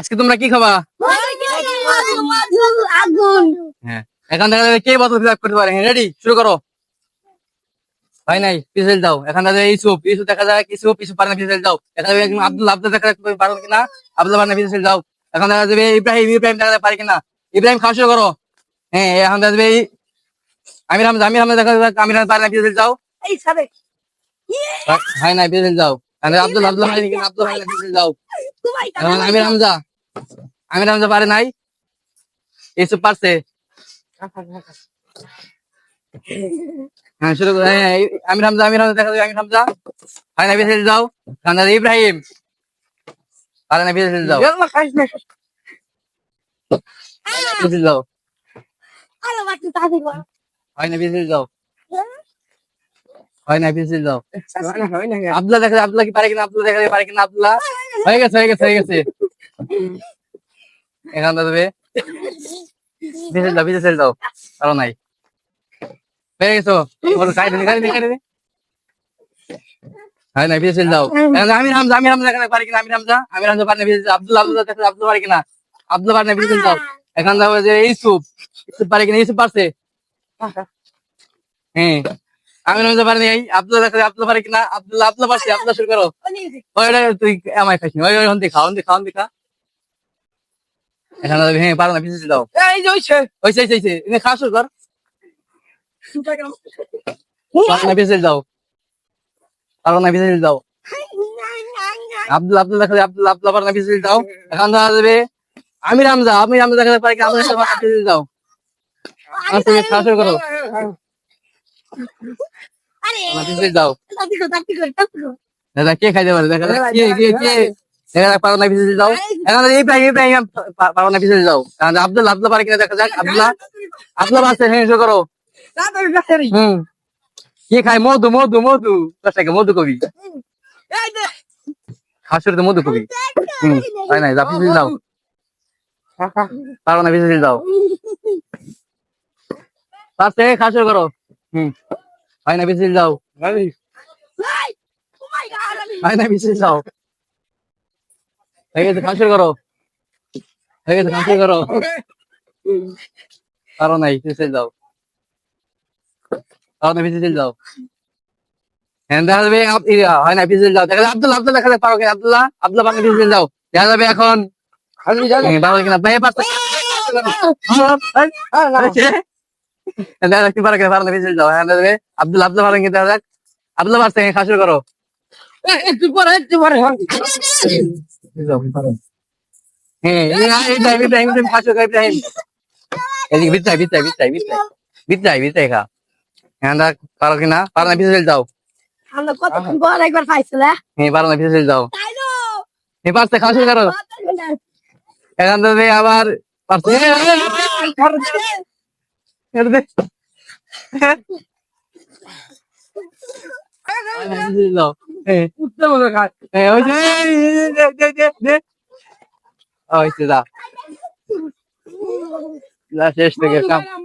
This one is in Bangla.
আজকে তোমরা কি খাবা? হ্যাঁ এখান থেকে কে বোতল ফিল করতে পারে। রেডি শুরু করো। হয় নাই? পিছল দাও। এখান থেকে ইসুপ ইসুপ দেখা যায় ইসুপ ইসুপ পারে না পিছল দাও এখান থেকে আব্দুল আব্দুল দেখা পারো কিনা? আব্দুল পারে না পিছল দাও। এখান থেকে যাবে ইব্রাহিম ইব্রাহিম দেখা পারে কিনা? ইব্রাহিম খাওয়া শুরু করো। হ্যাঁ এখন দেখা যাবে আমির হামজা আমির হামজা দেখা যায় আমির হামজা পারে না পিছল যাও এই সাবে হয় নাই পিছল যাও আব্দুল আব্দুল কিনা? আব্দুল হয় না আমির হামজা আমির হামজা পারে নাই। পারছে? হ্যাঁ শুরু করো। হ্যাঁ এই- হামজা আমির হামজা দেখা যাবে হামজা। হয় যাও। ইব্রাহিম। যাও। খাইস না। যাও। আলো বাকি হয় যাও। হয় না পিছল যাও আব্দুল্লাহ দেখা যায় আব্দুল্লাহ কি পারে কিনা আব্দুল্লাহ দেখা যায় পারে কিনা আব্দুল্লাহ। হয়ে গেছে হয়ে গেছে হয়ে গেছে। এখান থেকে পিছল দাও পিছল দাও কারও নাই। হয়ে গেছো? খাই দিনি খাই দিনি খাই দিনি হয় না পিছল দাও। আমির হামজা আমির হামজা পারে কিনা? হামজা? হামজা পারে না আব্দুল্লাহ আব্দুল্লাহ দেখা যায় আব্দুল্লাহ কিনা? আব্দুল্লাহ পারে না পিছল দাও। এখান যে ইউসুফ ইউসুফ পারে কিনা? ইউসুফ পারছে? হ্যাঁ। আমির হামজা পারে নাই আব্দুল্লাহ দেখা যায় আব্দুল্লাহ পারে কিনা? আব্দুল্লাহ আব্দুল্লাহ পারছে আব্দুল্লাহ শুরু করো। ওই তুই আমায় খাইস ওই ওই হন্দি খা হন্দি খা হন্দি খা। এখানে হ্যাঁ পারো না পিছিয়ে দাও এই যে হইছে। সেই সেই এনে শুরু কর। পারো না পিছিয়ে দাও পারো না পিছিয়ে দাও আব্দুল আব্দুল দেখা আব্দুল আব্দুল পারো না পিছিয়ে দাও এখন দেখা যাবে। আমির হামজা আমির হামজা দেখা পারে কি আমির না পিছিয়ে দাও আর তুমি শুরু করো আরে পিছিয়ে দাও কো খাইতে পারে? দেখা যাক। কে কে কে? যাক পারো না পিছিয়ে দাও এখন ইব্রাহিম ইব্রাহিম পারো না পিছিয়ে যাও। আব্দুল আব্দুল পারে কিনা দেখা যাক আব্দুল্লাহ। আব্দুল্লাহ আছে হ্যাঁ করো। হুম। কে খায় মধু মধু মধু। কষ্টাকে মধু কবি। খাসুর তো মধু কবি। হুম। হয় নাই যা পিছিয়ে যাও। পারো না পিছিয়ে যাও। পারছে খাসুর করো। হুম। হয় না পিছিয়ে যাও। হয় না পিছিয়ে যাও। হয়ে গেছে খাসুর করো। হয়ে গেছে খাসুর করো। নাই পিছিয়ে যাও। পারো না পিছিয়ে যাও। হ্যাঁ দেখা যাবে হয় না পিছিয়ে যাও। দেখা যাবে আব্দুল্লাহ আব্দুল্লাহ দেখা যাবে পারো আব্দুল্লাহ আব্দুল্লাহ পারো পিছিয়ে যাও। দেখা যাবে এখন। হ্যাঁ, পারো কিনা? ভাই পারছে দেখা যাক কি পারো কিনা পারো না পিছিয়ে যাও। হ্যাঁ যাবে আব্দুল্লাহ আব্দুল্লাহ পারো কিনা দেখা যাক। আব্দুল্লাহ পারছে খাসুর করো। একটু পরে একটু পরে। হ্যাঁ এই টাইম টাইম টাইম খাসুর টাইম এদিকে বিতাই বিতাই বিতাই বিতাই বিতাই বিতাই খা হ্যাঁ পারো কিনা পারো না পিছিয়ে যাও আমরা কতক্ষণ পর একবার পাইছিল হ্যাঁ পারো না পিছিয়ে যাও তাই তো হ্যাঁ পারছে করো এখান থেকে আবার পারছে এ, এ, এ, এ, দে। পিছিয়ে যাও হ্যাঁ উঠতে মনে খায় হ্যাঁ ওই যে দে দে দে দে ওই যে দা যা শেষ থেকে কাম মধু